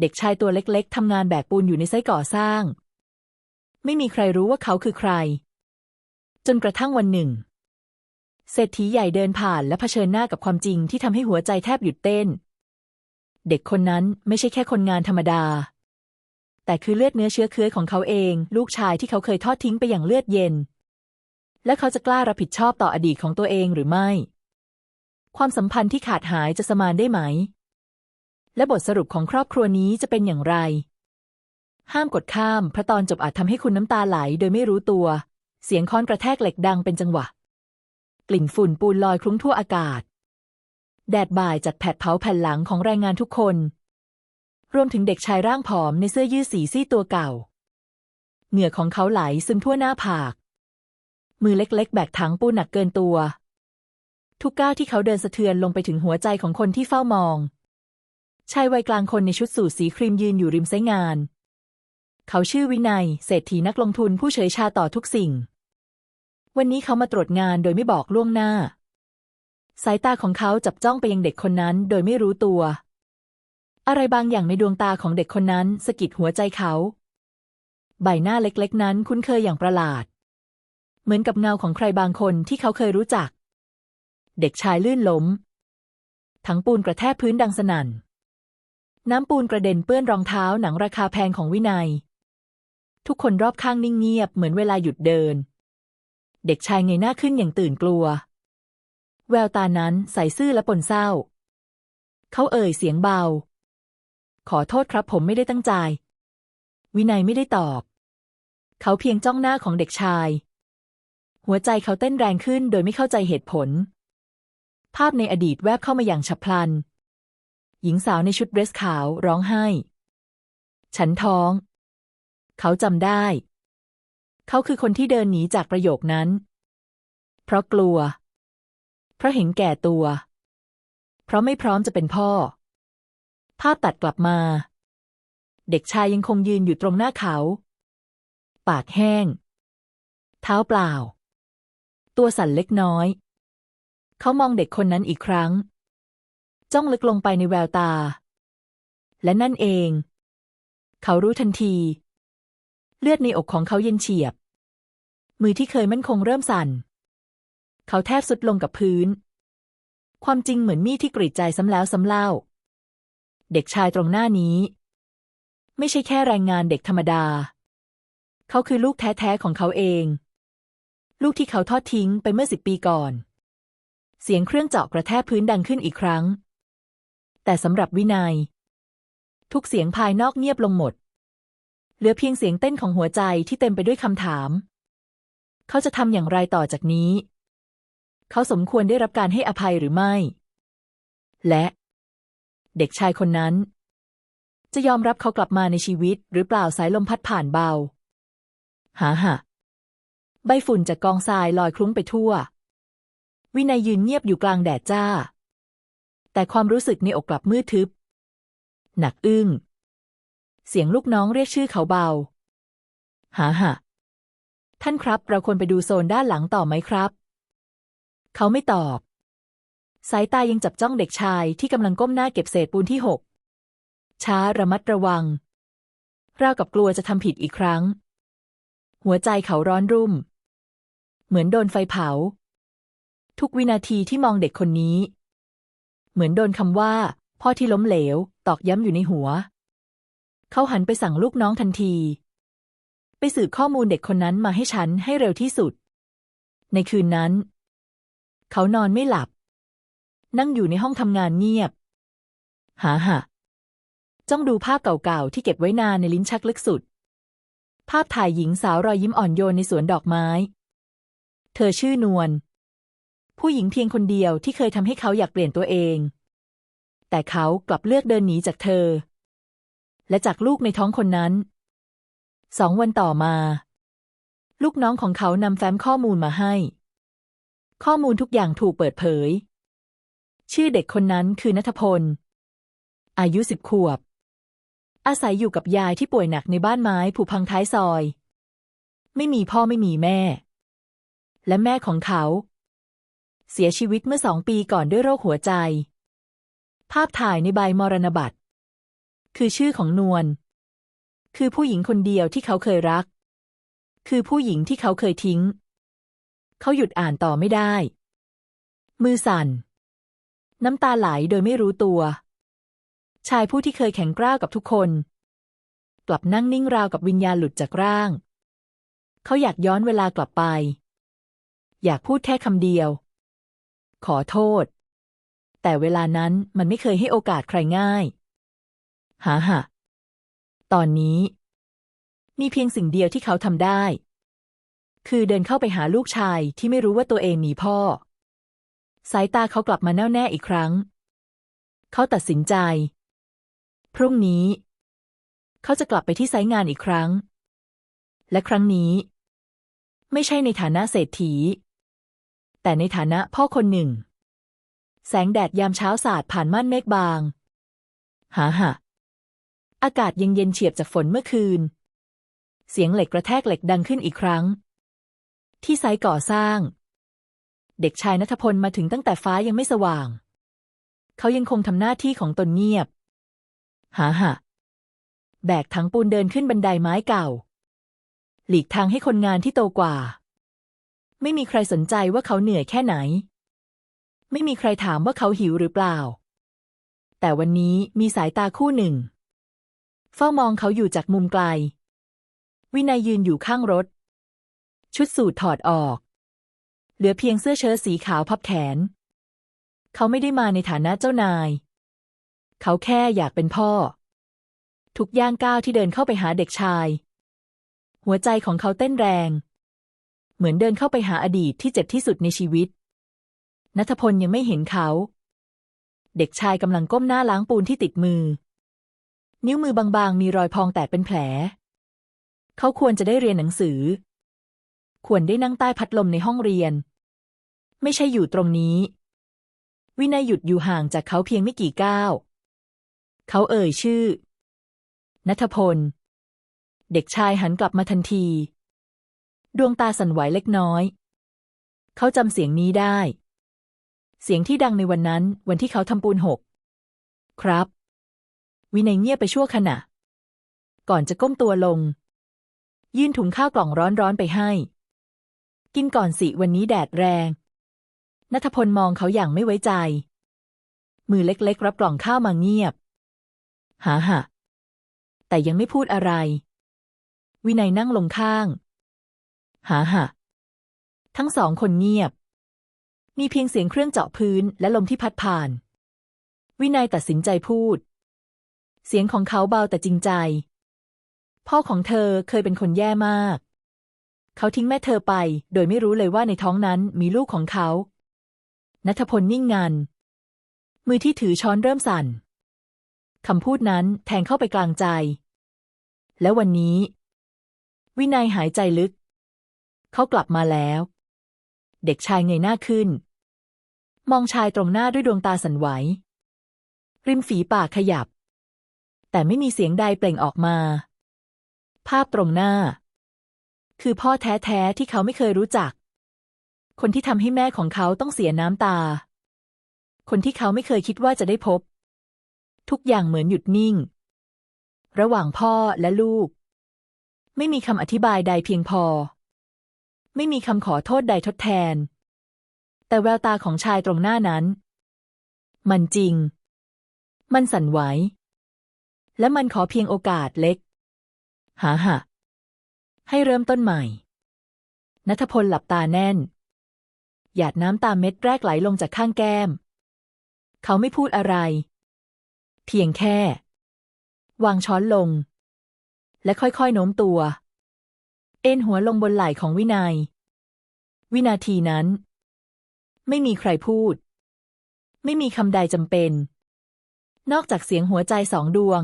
เด็กชายตัวเล็กๆทำงานแบกปูนอยู่ในไซต์ก่อสร้าง ไม่มีใครรู้ว่าเขาคือใคร จนกระทั่งวันหนึ่ง เศรษฐีใหญ่เดินผ่านและเผชิญหน้ากับความจริงที่ทำให้หัวใจแทบหยุดเต้น เด็กคนนั้นไม่ใช่แค่คนงานธรรมดา แต่คือเลือดเนื้อเชื้อเคื้อของเขาเอง ลูกชายที่เขาเคยทอดทิ้งไปอย่างเลือดเย็น และเขาจะกล้ารับผิดชอบต่ออดีตของตัวเองหรือไม่ ความสัมพันธ์ที่ขาดหายจะสมานได้ไหม และบทสรุปของครอบครัวนี้จะเป็นอย่างไร ห้ามกดข้าม พระตอนจบอาจทำให้คุณน้ำตาไหลโดยไม่รู้ตัว เสียงค้อนกระแทกเหล็กดังเป็นจังหวะ กลิ่นฝุ่นปูนลอยคลุ้งทั่วอากาศ แดดบ่ายจัดแผดเผาแผ่นหลังของแรงงานทุกคน รวมถึงเด็กชายร่างผอมในเสื้อยืดสีซี่ตัวเก่า เหงื่อของเขาไหลซึมทั่วหน้าผาก มือเล็กๆ แบกถังปูนหนักเกินตัว ทุกก้าวที่เขาเดินสะเทือนลงไปถึงหัวใจของคนที่เฝ้ามอง ชายวัยกลางคนในชุดสูทสีครีมยืนอยู่ริมไซงาน เขาชื่อวินัย เศรษฐีนักลงทุนผู้เฉยชาต่อทุกสิ่ง วันนี้เขามาตรวจงานโดยไม่บอกล่วงหน้า สายตาของเขาจับจ้องไปยังเด็กคนนั้นโดยไม่รู้ตัว อะไรบางอย่างในดวงตาของเด็กคนนั้นสะกิดหัวใจเขา ใบหน้าเล็กๆ นั้นคุ้นเคยอย่างประหลาด เหมือนกับเงาของใครบางคนที่เขาเคยรู้จัก เด็กชายลื่นล้มถังปูนกระแทกพื้นดังสนั่น น้ำปูนกระเด็นเปื้อนรองเท้าหนังราคาแพงของวินัย ทุกคนรอบข้างนิ่งเงียบเหมือนเวลาหยุดเดิน เด็กชายเงยหน้าขึ้นอย่างตื่นกลัว แววตานั้นใส่ซื่อและปนเศร้า เขาเอ่ยเสียงเบา ขอโทษครับผมไม่ได้ตั้งใจ วินัยไม่ได้ตอบ เขาเพียงจ้องหน้าของเด็กชาย หัวใจเขาเต้นแรงขึ้นโดยไม่เข้าใจเหตุผล ภาพในอดีตแวบเข้ามาอย่างฉับพลัน หญิงสาวในชุดเดรสขาวร้องไห้ ฉันท้อง เขาจำได้ เขาคือคนที่เดินหนีจากประโยคนั้น เพราะกลัว เพราะเห็นแก่ตัว เพราะไม่พร้อมจะเป็นพ่อ ภาพตัดกลับมา เด็กชายยังคงยืนอยู่ตรงหน้าเขา ปากแห้ง เท้าเปล่า ตัวสั่นเล็กน้อย เขามองเด็กคนนั้นอีกครั้ง จ้องลึกลงไปในแววตา และนั่นเอง เขารู้ทันที เลือดในอกของเขาเย็นเฉียบ มือที่เคยมั่นคงเริ่มสั่น เขาแทบสุดลงกับพื้น ความจริงเหมือนมีดที่กรีดใจซ้ำแล้วซ้ำเล่า เด็กชายตรงหน้านี้ ไม่ใช่แค่แรงงานเด็กธรรมดา เขาคือลูกแท้ๆของเขาเอง ลูกที่เขาทอดทิ้งไปเมื่อสิบปีก่อนเสียงเครื่องเจาะกระแทกพื้นดังขึ้นอีกครั้ง แต่สำหรับวินัย ทุกเสียงภายนอกเงียบลงหมด เหลือเพียงเสียงเต้นของหัวใจที่เต็มไปด้วยคำถาม เขาจะทำอย่างไรต่อจากนี้ เขาสมควรได้รับการให้อภัยหรือไม่ และ เด็กชายคนนั้น จะยอมรับเขากลับมาในชีวิต หรือเปล่าสายลมพัดผ่านเบา หาหะใบฝุ่นจากกองทรายลอยคลุ้งไปทั่ว วินัยยืนเงียบอยู่กลางแดดจ้า แต่ความรู้สึกในอกกลับมืดทึบ หนักอึ้ง เสียงลูกน้องเรียกชื่อเขาเบา หาหะท่านครับ เราควรไปดูโซนด้านหลังต่อไหมครับ เขาไม่ตอบ สายตายังจับจ้องเด็กชายที่กำลังก้มหน้าเก็บเศษปูนที่หก ช้าระมัดระวังราวกับกลัวจะทำผิดอีกครั้ง หัวใจเขาร้อนรุ่ม เหมือนโดนไฟเผา ทุกวินาทีที่มองเด็กคนนี้ เหมือนโดนคำว่า พ่อที่ล้มเหลว ตอกย้ำอยู่ในหัว เขาหันไปสั่งลูกน้องทันที ไปสืบข้อมูลเด็กคนนั้นมาให้ฉันให้เร็วที่สุด ในคืนนั้น เขานอนไม่หลับ นั่งอยู่ในห้องทำงานเงียบ หาหะจ้องดูภาพเก่าๆที่เก็บไว้นานในลิ้นชักลึกสุด ภาพถ่ายหญิงสาวรอยยิ้มอ่อนโยนในสวนดอกไม้ เธอชื่อนวลผู้หญิงเพียงคนเดียวที่เคยทำให้เขาอยากเปลี่ยนตัวเอง แต่เขากลับเลือกเดินหนีจากเธอ และจากลูกในท้องคนนั้น สองวันต่อมา ลูกน้องของเขานำแฟ้มข้อมูลมาให้ ข้อมูลทุกอย่างถูกเปิดเผย ชื่อเด็กคนนั้นคือนัทพล อายุสิบขวบ อาศัยอยู่กับยายที่ป่วยหนักในบ้านไม้ผุพังท้ายซอย ไม่มีพ่อไม่มีแม่ และแม่ของเขา เสียชีวิตเมื่อสองปีก่อนด้วยโรคหัวใจ ภาพถ่ายในใบมรณบัตร คือชื่อของนวล คือผู้หญิงคนเดียวที่เขาเคยรัก คือผู้หญิงที่เขาเคยทิ้ง เขาหยุดอ่านต่อไม่ได้ มือสั่น น้ำตาไหลโดยไม่รู้ตัว ชายผู้ที่เคยแข็งกร้าวกับทุกคน กลับนั่งนิ่งราวกับวิญญาณหลุดจากร่าง เขาอยากย้อนเวลากลับไป อยากพูดแค่คำเดียว ขอโทษ แต่เวลานั้นมันไม่เคยให้โอกาสใครง่ายหาหะตอนนี้ มีเพียงสิ่งเดียวที่เขาทำได้ คือเดินเข้าไปหาลูกชายที่ไม่รู้ว่าตัวเองมีพ่อ สายตาเขากลับมาแน่วแน่อีกครั้ง เขาตัดสินใจ พรุ่งนี้ เขาจะกลับไปที่ไซงานอีกครั้ง และครั้งนี้ ไม่ใช่ในฐานะเศรษฐี แต่ในฐานะพ่อคนหนึ่ง แสงแดดยามเช้าสาดผ่านม่านเมฆบาง หาหะอากาศยังเย็นเฉียบจากฝนเมื่อคืน เสียงเหล็กกระแทกเหล็กดังขึ้นอีกครั้ง ที่ไซต์ก่อสร้าง เด็กชายนัทพลมาถึงตั้งแต่ฟ้ายังไม่สว่าง เขายังคงทำหน้าที่ของตนเงียบ หาหะแบกถังปูนเดินขึ้นบันไดไม้เก่า หลีกทางให้คนงานที่โตกว่า ไม่มีใครสนใจว่าเขาเหนื่อยแค่ไหน ไม่มีใครถามว่าเขาหิวหรือเปล่า แต่วันนี้มีสายตาคู่หนึ่ง เฝ้ามองเขาอยู่จากมุมไกล วินัยยืนอยู่ข้างรถ ชุดสูทถอดออก เหลือเพียงเสื้อเชิ้ตสีขาวพับแขน เขาไม่ได้มาในฐานะเจ้านาย เขาแค่อยากเป็นพ่อ ทุกย่างก้าวที่เดินเข้าไปหาเด็กชาย หัวใจของเขาเต้นแรง เหมือนเดินเข้าไปหาอดีตที่เจ็บที่สุดในชีวิต นัทพลยังไม่เห็นเขา เด็กชายกำลังก้มหน้าล้างปูนที่ติดมือ นิ้วมือบางๆ มีรอยพองแตกเป็นแผล เขาควรจะได้เรียนหนังสือ ควรได้นั่งใต้พัดลมในห้องเรียน ไม่ใช่อยู่ตรงนี้ วินัยหยุดอยู่ห่างจากเขาเพียงไม่กี่ก้าว เขาเอ่ยชื่อ นัทพล เด็กชายหันกลับมาทันที ดวงตาสั่นไหวเล็กน้อย เขาจำเสียงนี้ได้ เสียงที่ดังในวันนั้น วันที่เขาทำปูนหก ครับ วินัยเงียบไปชั่วขณะ ก่อนจะก้มตัวลง ยื่นถุงข้าวกล่องร้อนๆไปให้ กินก่อนสิวันนี้แดดแรงนัทพลมองเขาอย่างไม่ไว้ใจ มือเล็กๆ รับกล่องข้าวมาเงียบ หาหะแต่ยังไม่พูดอะไร วินัยนั่งลงข้าง หาหะทั้งสองคนเงียบ มีเพียงเสียงเครื่องเจาะพื้นและลมที่พัดผ่าน วินัยตัดสินใจพูด เสียงของเขาเบาแต่จริงใจ พ่อของเธอเคยเป็นคนแย่มาก เขาทิ้งแม่เธอไป โดยไม่รู้เลยว่าในท้องนั้นมีลูกของเขา นัทพลนิ่งงัน มือที่ถือช้อนเริ่มสั่น คำพูดนั้นแทงเข้าไปกลางใจ แล้ววันนี้ วินัยหายใจลึก เขากลับมาแล้ว เด็กชายเงยหน้าขึ้น มองชายตรงหน้าด้วยดวงตาสั่นไหว ริมฝีปากขยับ แต่ไม่มีเสียงใดเปล่งออกมา ภาพตรงหน้า คือพ่อแท้ๆที่เขาไม่เคยรู้จัก คนที่ทำให้แม่ของเขาต้องเสียน้ำตา คนที่เขาไม่เคยคิดว่าจะได้พบ ทุกอย่างเหมือนหยุดนิ่ง ระหว่างพ่อและลูก ไม่มีคำอธิบายใดเพียงพอ ไม่มีคำขอโทษใดทดแทน แต่แววตาของชายตรงหน้านั้น มันจริง มันสั่นไหว และมันขอเพียงโอกาสเล็ก หาหะ ให้เริ่มต้นใหม่ นัทพลหลับตาแน่น หยาดน้ำตาเม็ดแรกไหลลงจากข้างแก้ม เขาไม่พูดอะไร เพียงแค่ วางช้อนลง และค่อยๆโน้มตัว เอ็นหัวลงบนไหล่ของวินยัย วินาทีนั้น ไม่มีใครพูด ไม่มีคำใดจำเป็น นอกจากเสียงหัวใจสองดวง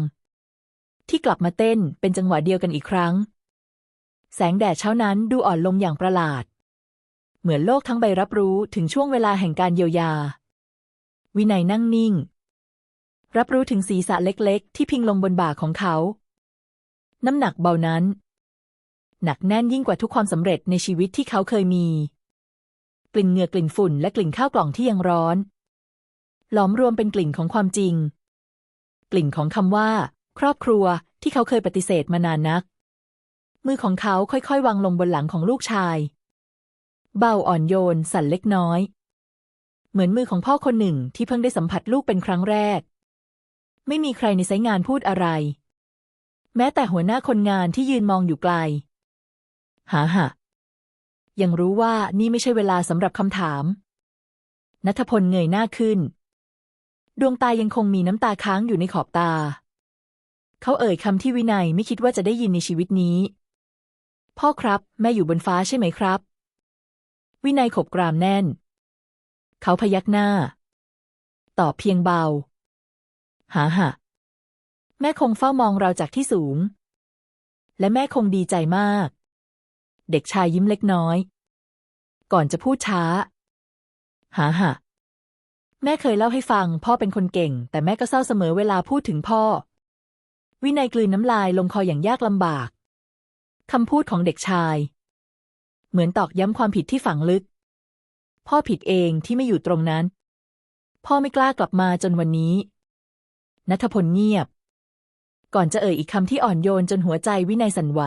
ที่กลับมาเต้นเป็นจังหวะเดียวกันอีกครั้ง แสงแดดเช้านั้นดูอ่อนลงอย่างประหลาด เหมือนโลกทั้งใบรับรู้ถึงช่วงเวลาแห่งการเยียวยา วินัยนั่งนิ่ง รับรู้ถึงศีรษะเล็กๆ ที่พิงลงบนบ่าของเขา น้ำหนักเบานั้น หนักแน่นยิ่งกว่าทุกความสำเร็จในชีวิตที่เขาเคยมี กลิ่นเหงื่อกลิ่นฝุ่นและกลิ่นข้าวกล่องที่ยังร้อน หลอมรวมเป็นกลิ่นของความจริง กลิ่นของคำว่า ครอบครัวที่เขาเคยปฏิเสธมานานนัก มือของเขาค่อยๆ วางลงบนหลังของลูกชาย เบาอ่อนโยน สั่นเล็กน้อย เหมือนมือของพ่อคนหนึ่งที่เพิ่งได้สัมผัสลูกเป็นครั้งแรก ไม่มีใครในไซต์งานพูดอะไร แม้แต่หัวหน้าคนงานที่ยืนมองอยู่ไกล หาหะยังรู้ว่านี่ไม่ใช่เวลาสำหรับคำถาม นัทพลเงยหน้าขึ้น ดวงตายังคงมีน้ำตาค้างอยู่ในขอบตา เขาเอ่ยคำที่วินัยไม่คิดว่าจะได้ยินในชีวิตนี้ พ่อครับ แม่อยู่บนฟ้าใช่ไหมครับ วินัยขบกรามแน่น เขาพยักหน้า ตอบเพียงเบา หาหะแม่คงเฝ้ามองเราจากที่สูง และแม่คงดีใจมาก เด็กชายยิ้มเล็กน้อย ก่อนจะพูดช้า หาหะแม่เคยเล่าให้ฟัง พ่อเป็นคนเก่ง แต่แม่ก็เศร้าเสมอเวลาพูดถึงพ่อ วินัยกลืนน้ำลายลงคออย่างยากลำบากคำพูดของเด็กชาย เหมือนตอกย้ำความผิดที่ฝังลึก พ่อผิดเองที่ไม่อยู่ตรงนั้น พ่อไม่กล้ากลับมาจนวันนี้นัทพลเงียบ ก่อนจะเอ่ยอีกคำที่อ่อนโยนจนหัวใจวินัยสั่นไหว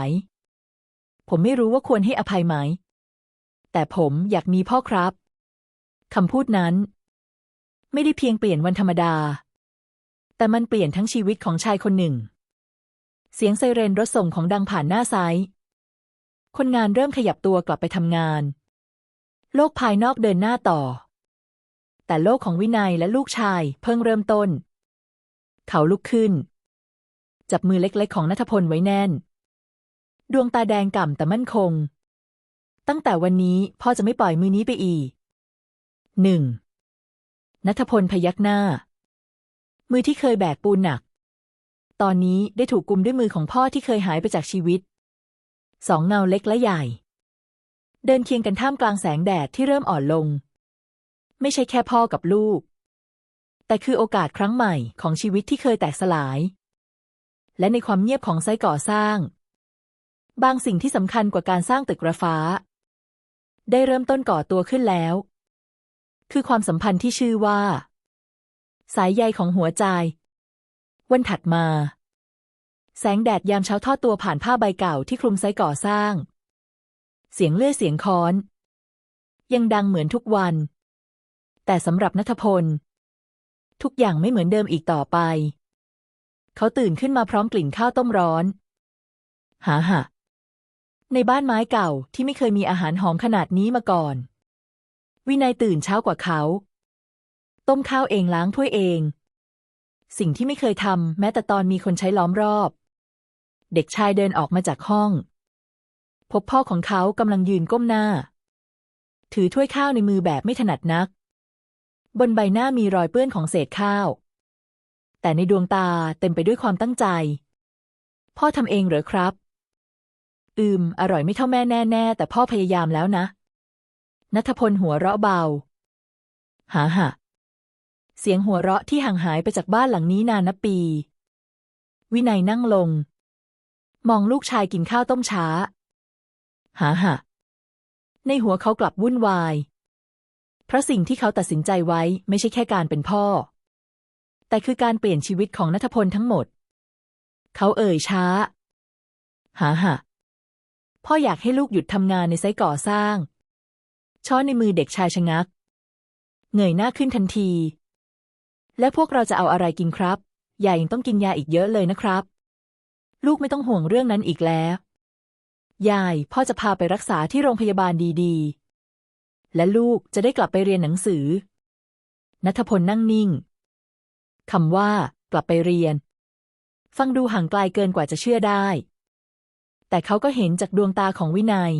ผมไม่รู้ว่าควรให้อภัยไหม แต่ผมอยากมีพ่อครับคำพูดนั้น ไม่ได้เพียงเปลี่ยนวันธรรมดา แต่มันเปลี่ยนทั้งชีวิตของชายคนหนึ่ง เสียงไซเรนรถส่งของดังผ่านหน้าซ้าย คนงานเริ่มขยับตัวกลับไปทำงาน โลกภายนอกเดินหน้าต่อ แต่โลกของวินัยและลูกชายเพิ่งเริ่มต้น เขาลุกขึ้น จับมือเล็กๆของนัทพลไว้แน่น ดวงตาแดงก่ำแต่มั่นคง ตั้งแต่วันนี้พ่อจะไม่ปล่อยมือนี้ไปอีกหนึ่งนัทพลพยักหน้า มือที่เคยแบกปูนหนัก ตอนนี้ได้ถูกกุมด้วยมือของพ่อที่เคยหายไปจากชีวิต สองเงาเล็กและใหญ่ เดินเคียงกันท่ามกลางแสงแดดที่เริ่มอ่อนลง ไม่ใช่แค่พ่อกับลูก แต่คือโอกาสครั้งใหม่ของชีวิตที่เคยแตกสลาย และในความเงียบของไซต์ก่อสร้าง บางสิ่งที่สำคัญกว่าการสร้างตึกระฟ้า ได้เริ่มต้นก่อตัวขึ้นแล้ว คือความสัมพันธ์ที่ชื่อว่า สายใยของหัวใจ วันถัดมา แสงแดดยามเช้าทอดตัวผ่านผ้าใบเก่าที่คลุมไซก่อสร้าง เสียงเลื่อยเสียงค้อน ยังดังเหมือนทุกวัน แต่สำหรับนัทพล ทุกอย่างไม่เหมือนเดิมอีกต่อไป เขาตื่นขึ้นมาพร้อมกลิ่นข้าวต้มร้อนหาหะ ในบ้านไม้เก่าที่ไม่เคยมีอาหารหอมขนาดนี้มาก่อน วินัยตื่นเช้ากว่าเขา ต้มข้าวเองล้างถ้วยเอง สิ่งที่ไม่เคยทำแม้แต่ตอนมีคนใช้ล้อมรอบ เด็กชายเดินออกมาจากห้อง พบพ่อของเขากำลังยืนก้มหน้า ถือถ้วยข้าวในมือแบบไม่ถนัดนัก บนใบหน้ามีรอยเปื้อนของเศษข้าว แต่ในดวงตาเต็มไปด้วยความตั้งใจ พ่อทำเองเหรอครับ อืม อร่อยไม่เท่าแม่แน่ๆ แต่พ่อพยายามแล้วนะ นัทพลหัวเราะเบา หาหะเสียงหัวเราะที่ห่างหายไปจากบ้านหลังนี้นานนับปี วินัยนั่งลง มองลูกชายกินข้าวต้มช้า หาหะในหัวเขากลับวุ่นวาย เพราะสิ่งที่เขาตัดสินใจไว้ไม่ใช่แค่การเป็นพ่อ แต่คือการเปลี่ยนชีวิตของนัทพลทั้งหมด เขาเอ่ยช้า หาหะ พ่ออยากให้ลูกหยุดทำงานในไซต์ก่อสร้าง ช้อนในมือเด็กชายชะงัก เงยหน้าขึ้นทันที และพวกเราจะเอาอะไรกินครับยายยังต้องกินยาอีกเยอะเลยนะครับ ลูกไม่ต้องห่วงเรื่องนั้นอีกแล้ว ยายพ่อจะพาไปรักษาที่โรงพยาบาลดีๆ และลูกจะได้กลับไปเรียนหนังสือนัทพลนั่งนิ่งคำว่า กลับไปเรียน ฟังดูห่างไกลเกินกว่าจะเชื่อได้ แต่เขาก็เห็นจากดวงตาของวินัย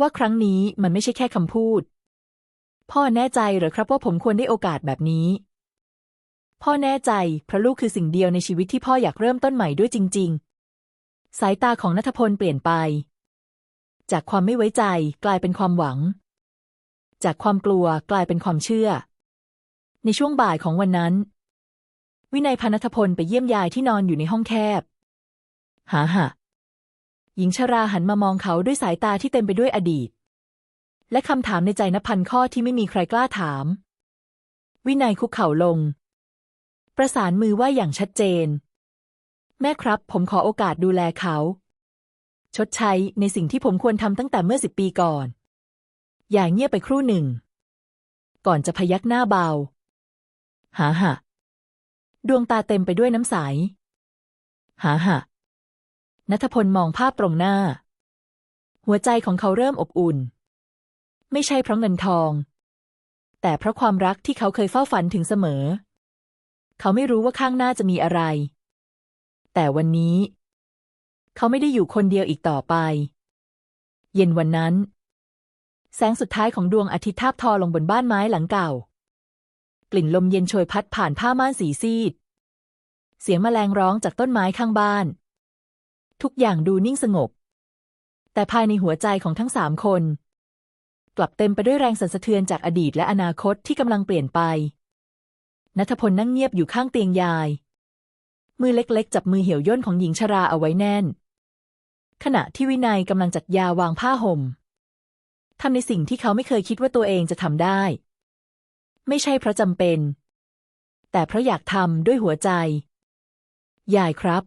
ว่าครั้งนี้มันไม่ใช่แค่คำพูด พ่อแน่ใจหรือครับว่าผมควรได้โอกาสแบบนี้ พ่อแน่ใจเพราะลูกคือสิ่งเดียวในชีวิตที่พ่ออยากเริ่มต้นใหม่ด้วยจริง ๆ สายตาของนัทพลเปลี่ยนไป จากความไม่ไว้ใจกลายเป็นความหวัง จากความกลัวกลายเป็นความเชื่อ ในช่วงบ่ายของวันนั้น วินัยพานัทพลไปเยี่ยมยายที่นอนอยู่ในห้องแคบหาหะ หญิงชราหันมามองเขาด้วยสายตาที่เต็มไปด้วยอดีต และคำถามในใจนับพันข้อที่ไม่มีใครกล้าถาม วินัยคุกเข่าลง ประสานมือว่าอย่างชัดเจน แม่ครับ ผมขอโอกาสดูแลเขา ชดใช้ในสิ่งที่ผมควรทำตั้งแต่เมื่อสิบปีก่อน อย่าเงียบไปครู่หนึ่ง ก่อนจะพยักหน้าเบาหาหะดวงตาเต็มไปด้วยน้ำใสหาหะ นัทพลมองภาพตรงหน้า หัวใจของเขาเริ่มอบอุ่น ไม่ใช่เพราะเงินทอง แต่เพราะความรักที่เขาเคยเฝ้าฝันถึงเสมอ เขาไม่รู้ว่าข้างหน้าจะมีอะไร แต่วันนี้ เขาไม่ได้อยู่คนเดียวอีกต่อไป เย็นวันนั้น แสงสุดท้ายของดวงอาทิตย์ทาบทอลงบนบ้านไม้หลังเก่า กลิ่นลมเย็นโชยพัดผ่านผ้าม่านสีซีด เสียงแมลงร้องจากต้นไม้ข้างบ้าน ทุกอย่างดูนิ่งสงบ แต่ภายในหัวใจของทั้งสามคน กลับเต็มไปด้วยแรงสั่นสะเทือนจากอดีตและอนาคตที่กำลังเปลี่ยนไปนัทพลนั่งเงียบอยู่ข้างเตียงยาย มือเล็กๆ จับมือเหี่ยวย่นของหญิงชราเอาไว้แน่น ขณะที่วินัยกำลังจัดยาวางผ้าห่มทำในสิ่งที่เขาไม่เคยคิดว่าตัวเองจะทำได้ ไม่ใช่เพราะจำเป็น แต่เพราะอยากทำด้วยหัวใจ ยายครับ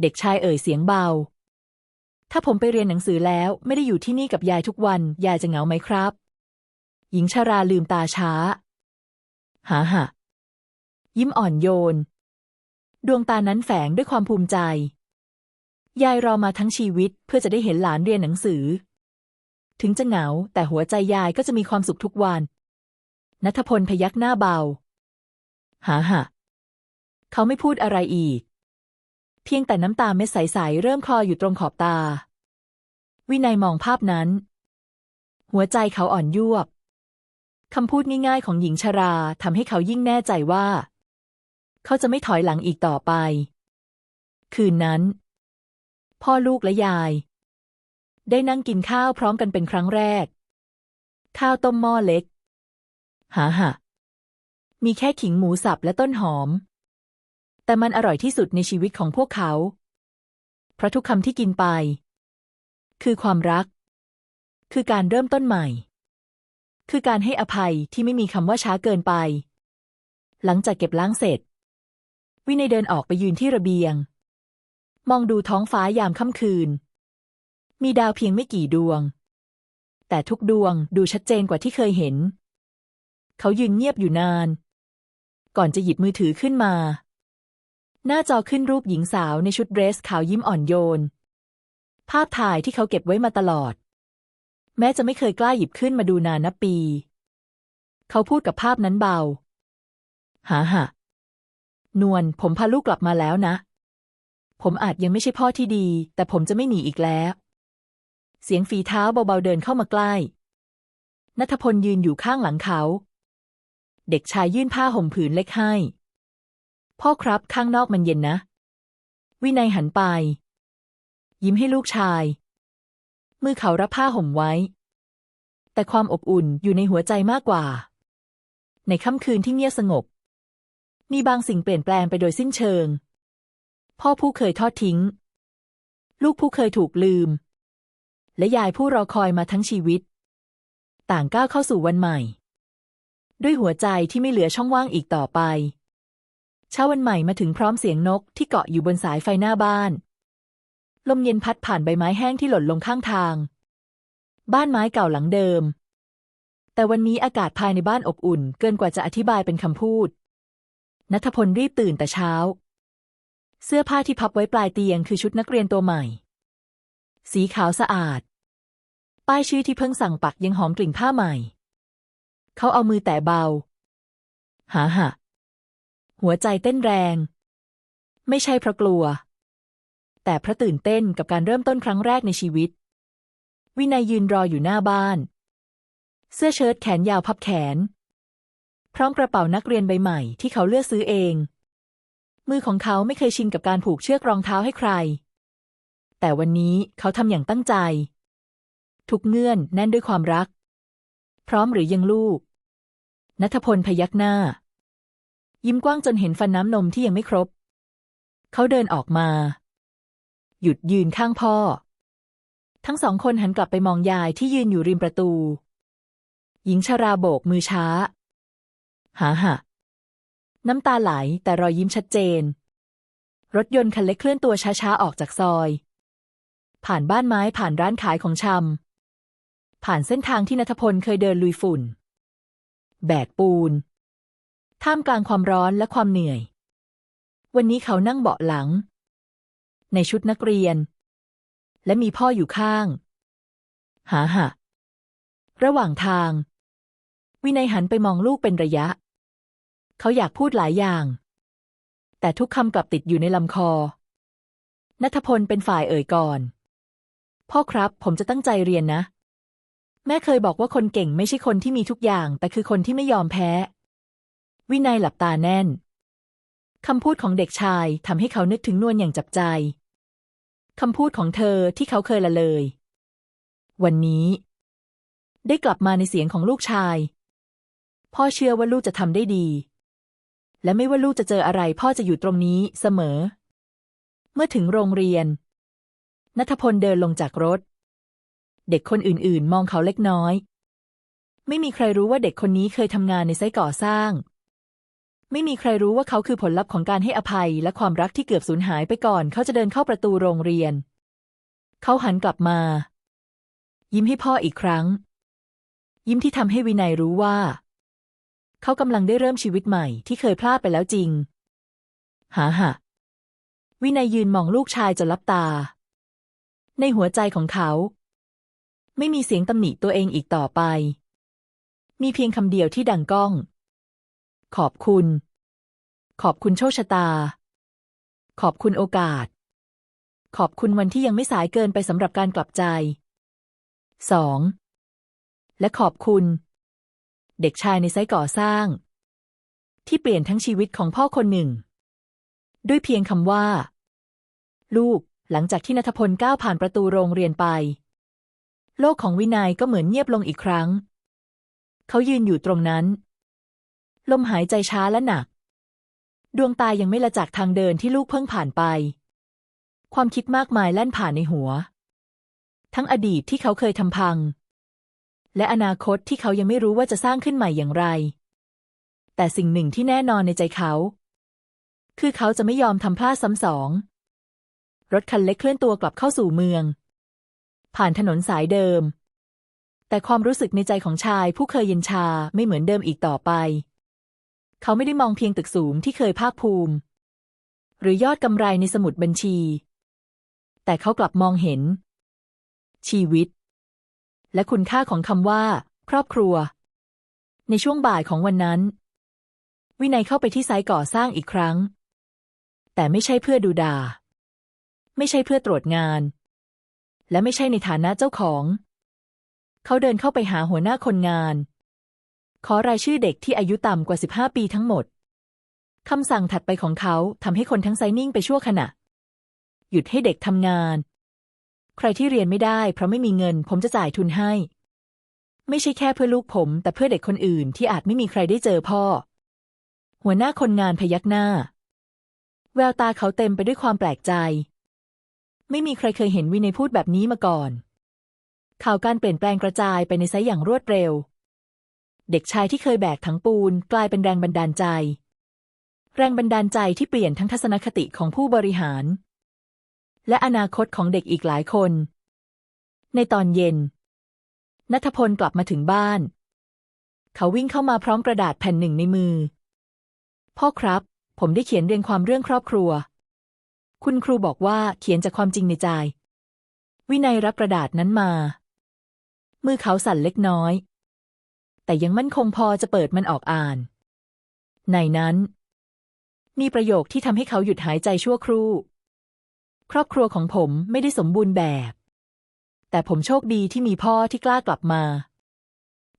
เด็กชายเอ่ยเสียงเบา ถ้าผมไปเรียนหนังสือแล้วไม่ได้อยู่ที่นี่กับยายทุกวัน ยายจะเหงาไหมครับ หญิงชาราลืมตาช้า หาหะยิ้มอ่อนโยน ดวงตานั้นแฝงด้วยความภูมิใจ ยายรอมาทั้งชีวิตเพื่อจะได้เห็นหลานเรียนหนังสือ ถึงจะเหงา แต่หัวใจยายก็จะมีความสุขทุกวันนัทพลพยักหน้าเบา หาหะเขาไม่พูดอะไรอีก เพียงแต่น้ำตาเม็ดใสๆเริ่มคลออยู่ตรงขอบตา วินัยมองภาพนั้น หัวใจเขาอ่อนยวบคำพูดง่ายๆของหญิงชราทำให้เขายิ่งแน่ใจว่า เขาจะไม่ถอยหลังอีกต่อไป คืนนั้น พ่อลูกและยาย ได้นั่งกินข้าวพร้อมกันเป็นครั้งแรก ข้าวต้มหม้อเล็ก หาหะมีแค่ขิงหมูสับและต้นหอม แต่มันอร่อยที่สุดในชีวิตของพวกเขา เพราะทุกคำที่กินไป คือความรัก คือการเริ่มต้นใหม่ คือการให้อภัยที่ไม่มีคำว่าช้าเกินไป หลังจากเก็บล้างเสร็จ วินัยเดินออกไปยืนที่ระเบียง มองดูท้องฟ้ายามค่ำคืน มีดาวเพียงไม่กี่ดวง แต่ทุกดวงดูชัดเจนกว่าที่เคยเห็น เขายืนเงียบอยู่นาน ก่อนจะหยิบมือถือขึ้นมา หน้าจอขึ้นรูปหญิงสาวในชุดเดรสขาวยิ้มอ่อนโยน ภาพถ่ายที่เขาเก็บไว้มาตลอด แม้จะไม่เคยกล้าหยิบขึ้นมาดูนานนับปี เขาพูดกับภาพนั้นเบา หาหะนวลผมพาลูกกลับมาแล้วนะ ผมอาจยังไม่ใช่พ่อที่ดี แต่ผมจะไม่หนีอีกแล้ว เสียงฝีเท้าเบาๆเดินเข้ามาใกล้นัทพลยืนอยู่ข้างหลังเขา เด็กชายยื่นผ้าห่มผืนเล็กให้ พ่อครับข้างนอกมันเย็นนะ วินัยหันไป ยิ้มให้ลูกชาย มือเขารับผ้าห่มไว้ แต่ความอบอุ่นอยู่ในหัวใจมากกว่า ในค่ำคืนที่เงียบสงบ มีบางสิ่งเปลี่ยนแปลงไปโดยสิ้นเชิง พ่อผู้เคยทอดทิ้ง ลูกผู้เคยถูกลืม และยายผู้รอคอยมาทั้งชีวิต ต่างก้าวเข้าสู่วันใหม่ ด้วยหัวใจที่ไม่เหลือช่องว่างอีกต่อไป เช้าวันใหม่มาถึงพร้อมเสียงนกที่เกาะอยู่บนสายไฟหน้าบ้าน ลมเย็นพัดผ่านใบไม้แห้งที่หล่นลงข้างทาง บ้านไม้เก่าหลังเดิม แต่วันนี้อากาศภายในบ้านอบอุ่น เกินกว่าจะอธิบายเป็นคำพูดนัทพลรีบตื่นแต่เช้า เสื้อผ้าที่พับไว้ปลายเตียงคือชุดนักเรียนตัวใหม่ สีขาวสะอาด ป้ายชื่อที่เพิ่งสั่งปักยังหอมกลิ่นผ้าใหม่ เขาเอามือแตะเบา หาหะ หัวใจเต้นแรง ไม่ใช่เพราะกลัว แต่เพราะตื่นเต้นกับการเริ่มต้นครั้งแรกในชีวิต วินัยยืนรออยู่หน้าบ้าน เสื้อเชิ้ตแขนยาวพับแขน พร้อมกระเป๋านักเรียนใบใหม่ที่เขาเลือกซื้อเอง มือของเขาไม่เคยชินกับการผูกเชือกรองเท้าให้ใคร แต่วันนี้เขาทำอย่างตั้งใจ ทุกเงื่อนแน่นด้วยความรัก พร้อมหรือยังลูกนัทพลพยักหน้า ยิ้มกว้างจนเห็นฟันน้ำนมที่ยังไม่ครบ เขาเดินออกมา หยุดยืนข้างพ่อ ทั้งสองคนหันกลับไปมองยายที่ยืนอยู่ริมประตู หญิงชราโบกมือช้า หาหะน้ำตาไหลแต่รอยยิ้มชัดเจน รถยนต์คันเล็กเคลื่อนตัวช้าๆออกจากซอย ผ่านบ้านไม้ผ่านร้านขายของชำผ่านเส้นทางที่นัทพลเคยเดินลุยฝุ่น แบกปูน ท่ามกลางความร้อนและความเหนื่อย วันนี้เขานั่งเบาะหลัง ในชุดนักเรียน และมีพ่ออยู่ข้าง หาหะ ระหว่างทาง วินัยหันไปมองลูกเป็นระยะ เขาอยากพูดหลายอย่าง แต่ทุกคำกลับติดอยู่ในลำคอนัทพลเป็นฝ่ายเอ่ยก่อน พ่อครับผมจะตั้งใจเรียนนะ แม่เคยบอกว่าคนเก่งไม่ใช่คนที่มีทุกอย่าง แต่คือคนที่ไม่ยอมแพ้ วินัยหลับตาแน่น คำพูดของเด็กชายทำให้เขานึกถึงนวลอย่างจับใจ คำพูดของเธอที่เขาเคยละเลย วันนี้ ได้กลับมาในเสียงของลูกชาย พ่อเชื่อว่าลูกจะทำได้ดี และไม่ว่าลูกจะเจออะไร พ่อจะอยู่ตรงนี้เสมอ เมื่อถึงโรงเรียนนัทพลเดินลงจากรถ เด็กคนอื่นๆ มองเขาเล็กน้อย ไม่มีใครรู้ว่าเด็กคนนี้เคยทำงานในไซต์ก่อสร้าง ไม่มีใครรู้ว่าเขาคือผลลัพธ์ของการให้อภัยและความรักที่เกือบสูญหายไปก่อน เขาจะเดินเข้าประตูโรงเรียน เขาหันกลับมา ยิ้มให้พ่ออีกครั้ง ยิ้มที่ทำให้วินัยรู้ว่า เขากำลังได้เริ่มชีวิตใหม่ที่เคยพลาดไปแล้วจริง หาหะวินัยยืนมองลูกชายจนลับตา ในหัวใจของเขา ไม่มีเสียงตำหนิตัวเองอีกต่อไป มีเพียงคำเดียวที่ดังก้อง ขอบคุณ ขอบคุณโชคชะตา ขอบคุณโอกาส ขอบคุณวันที่ยังไม่สายเกินไปสำหรับการกลับใจสองและขอบคุณ เด็กชายในไซต์ก่อสร้าง ที่เปลี่ยนทั้งชีวิตของพ่อคนหนึ่ง ด้วยเพียงคำว่า ลูกหลังจากที่นัทพลก้าวผ่านประตูโรงเรียนไป โลกของวินัยก็เหมือนเงียบลงอีกครั้ง เขายืนอยู่ตรงนั้น ลมหายใจช้าและหนัก ดวงตายังไม่ละจากทางเดินที่ลูกเพิ่งผ่านไป ความคิดมากมายแล่นผ่านในหัว ทั้งอดีตที่เขาเคยทำพัง และอนาคตที่เขายังไม่รู้ว่าจะสร้างขึ้นใหม่อย่างไร แต่สิ่งหนึ่งที่แน่นอนในใจเขา คือเขาจะไม่ยอมทำพลาดซ้ำสอง รถคันเล็กเคลื่อนตัวกลับเข้าสู่เมือง ผ่านถนนสายเดิมแต่ความรู้สึกในใจของชายผู้เคยเย็นชาไม่เหมือนเดิมอีกต่อไป เขาไม่ได้มองเพียงตึกสูงที่เคยภาคภูมิ หรือยอดกำไรในสมุดบัญชี แต่เขากลับมองเห็น ชีวิต และคุณค่าของคำว่า ครอบครัว ในช่วงบ่ายของวันนั้น วินัยเข้าไปที่ไซต์ก่อสร้างอีกครั้ง แต่ไม่ใช่เพื่อดูดา ไม่ใช่เพื่อตรวจงาน และไม่ใช่ในฐานะเจ้าของ เขาเดินเข้าไปหาหัวหน้าคนงาน ขอรายชื่อเด็กที่อายุต่ำกว่า 15 ปีทั้งหมด คำสั่งถัดไปของเขาทำให้คนทั้งไซนิ่งไปชั่วขณะ หยุดให้เด็กทำงาน ใครที่เรียนไม่ได้ เพราะไม่มีเงิน ผมจะจ่ายทุนให้ ไม่ใช่แค่เพื่อลูกผม แต่เพื่อเด็กคนอื่นที่อาจไม่มีใครได้เจอพ่อ หัวหน้าคนงานพยักหน้า แววตาเขาเต็มไปด้วยความแปลกใจ ไม่มีใครเคยเห็นวินัยพูดแบบนี้มาก่อนข่าวการเปลี่ยนแปลงกระจายไปในไซต์อย่างรวดเร็ว เด็กชายที่เคยแบกถังปูนกลายเป็นแรงบันดาลใจ แรงบันดาลใจที่เปลี่ยนทั้งทัศนคติของผู้บริหาร และอนาคตของเด็กอีกหลายคน ในตอนเย็นนัทพลกลับมาถึงบ้าน เขาวิ่งเข้ามาพร้อมกระดาษแผ่นหนึ่งในมือ พ่อครับ ผมได้เขียนเรียงความเรื่องครอบครัว คุณครูบอกว่าเขียนจากความจริงในใจ วินัยรับกระดาษนั้นมา มือเขาสั่นเล็กน้อย แต่ยังมั่นคงพอจะเปิดมันออกอ่าน ในนั้น มีประโยคที่ทำให้เขาหยุดหายใจชั่วครู่ ครอบครัวของผมไม่ได้สมบูรณ์แบบ แต่ผมโชคดีที่มีพ่อที่กล้ากลับมา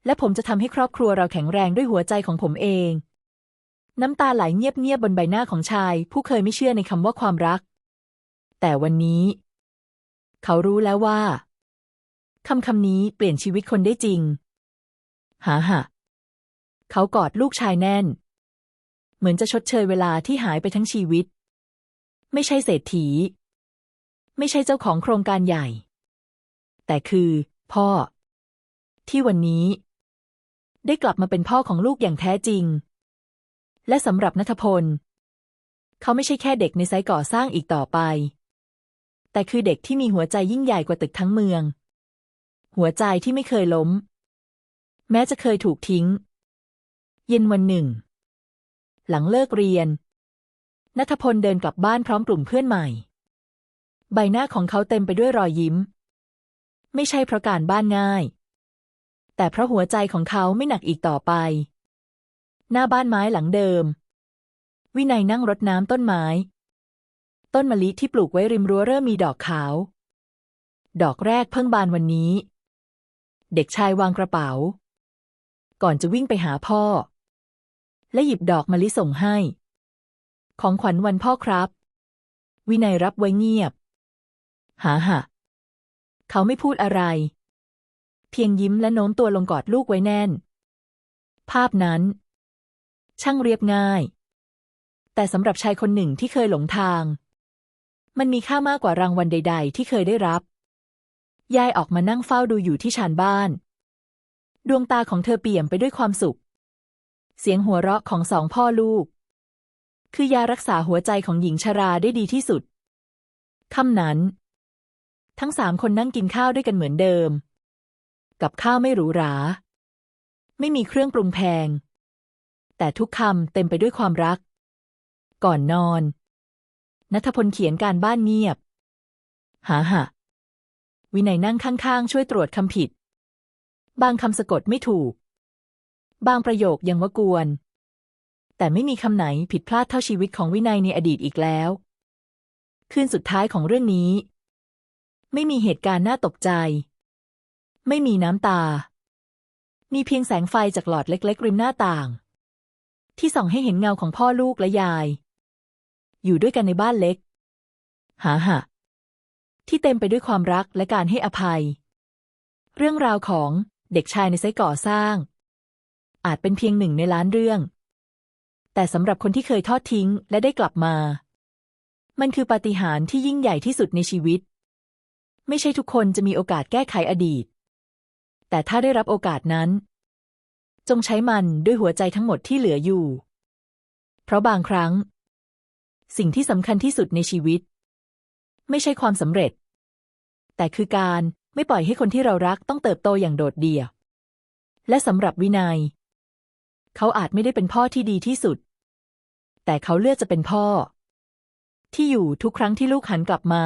และผมจะทำให้ครอบครัวเราแข็งแรงด้วยหัวใจของผมเอง น้ำตาไหลเงียบๆบนใบหน้าของชาย ผู้เคยไม่เชื่อในคำว่าความรัก แต่วันนี้ เขารู้แล้วว่าคำคำนี้เปลี่ยนชีวิตคนได้จริง หาหะเขากอดลูกชายแน่น เหมือนจะชดเชยเวลาที่หายไปทั้งชีวิต ไม่ใช่เศรษฐี ไม่ใช่เจ้าของโครงการใหญ่ แต่คือ พ่อ ที่วันนี้ ได้กลับมาเป็นพ่อของลูกอย่างแท้จริง และสำหรับนัทพล เขาไม่ใช่แค่เด็กในไซต์ก่อสร้างอีกต่อไป แต่คือเด็กที่มีหัวใจยิ่งใหญ่กว่าตึกทั้งเมือง หัวใจที่ไม่เคยล้ม แม้จะเคยถูกทิ้ง เย็นวันหนึ่ง หลังเลิกเรียนนัทพลเดินกลับบ้านพร้อมกลุ่มเพื่อนใหม่ ใบหน้าของเขาเต็มไปด้วยรอยยิ้ม ไม่ใช่เพราะการบ้านง่าย แต่เพราะหัวใจของเขาไม่หนักอีกต่อไป หน้าบ้านไม้หลังเดิม วินัยนั่งรดน้ำต้นไม้ ต้นมะลิที่ปลูกไว้ริมรั้วเริ่มมีดอกขาว ดอกแรกเพิ่งบานวันนี้ เด็กชายวางกระเป๋า ก่อนจะวิ่งไปหาพ่อ และหยิบดอกมะลิส่งให้ ของขวัญวันพ่อครับ วินัยรับไว้เงียบ หาหะเขาไม่พูดอะไร เพียงยิ้มและโน้มตัวลงกอดลูกไว้แน่น ภาพนั้น ช่างเรียบง่าย แต่สำหรับชายคนหนึ่งที่เคยหลงทาง มันมีค่ามากกว่ารางวัลใด ๆ ที่เคยได้รับ ยายออกมานั่งเฝ้าดูอยู่ที่ชานบ้าน ดวงตาของเธอเปี่ยมไปด้วยความสุข เสียงหัวเราะของสองพ่อลูก คือยารักษาหัวใจของหญิงชราได้ดีที่สุดค่ำนั้น ทั้งสามคนนั่งกินข้าวด้วยกันเหมือนเดิม กับข้าวไม่หรูหรา ไม่มีเครื่องปรุงแพง แต่ทุกคำเต็มไปด้วยความรัก ก่อนนอนนัทพลเขียนการบ้านเงียบ หาหะ วินัยนั่งข้างๆ ช่วยตรวจคำผิด บางคำสะกดไม่ถูก บางประโยคยังว่ากวน แต่ไม่มีคำไหนผิดพลาดเท่าชีวิตของวินัยในอดีตอีกแล้ว คืนสุดท้ายของเรื่องนี้ ไม่มีเหตุการณ์น่าตกใจ ไม่มีน้ำตา มีเพียงแสงไฟจากหลอดเล็ก ๆ ริมหน้าต่าง ที่ส่องให้เห็นเงาของพ่อลูกและยาย อยู่ด้วยกันในบ้านเล็ก หาหะที่เต็มไปด้วยความรักและการให้อภัย เรื่องราวของ เด็กชายในไซต์ก่อสร้าง อาจเป็นเพียงหนึ่งในล้านเรื่อง แต่สำหรับคนที่เคยทอดทิ้งและได้กลับมา มันคือปาฏิหาริย์ที่ยิ่งใหญ่ที่สุดในชีวิต ไม่ใช่ทุกคนจะมีโอกาสแก้ไขอดีต แต่ถ้าได้รับโอกาสนั้น จงใช้มันด้วยหัวใจทั้งหมดที่เหลืออยู่ เพราะบางครั้ง สิ่งที่สำคัญที่สุดในชีวิต ไม่ใช่ความสำเร็จ แต่คือการ ไม่ปล่อยให้คนที่เรารักต้องเติบโตอย่างโดดเดี่ยว และสำหรับวินัย เขาอาจไม่ได้เป็นพ่อที่ดีที่สุด แต่เขาเลือกจะเป็นพ่อ ที่อยู่ทุกครั้งที่ลูกหันกลับมา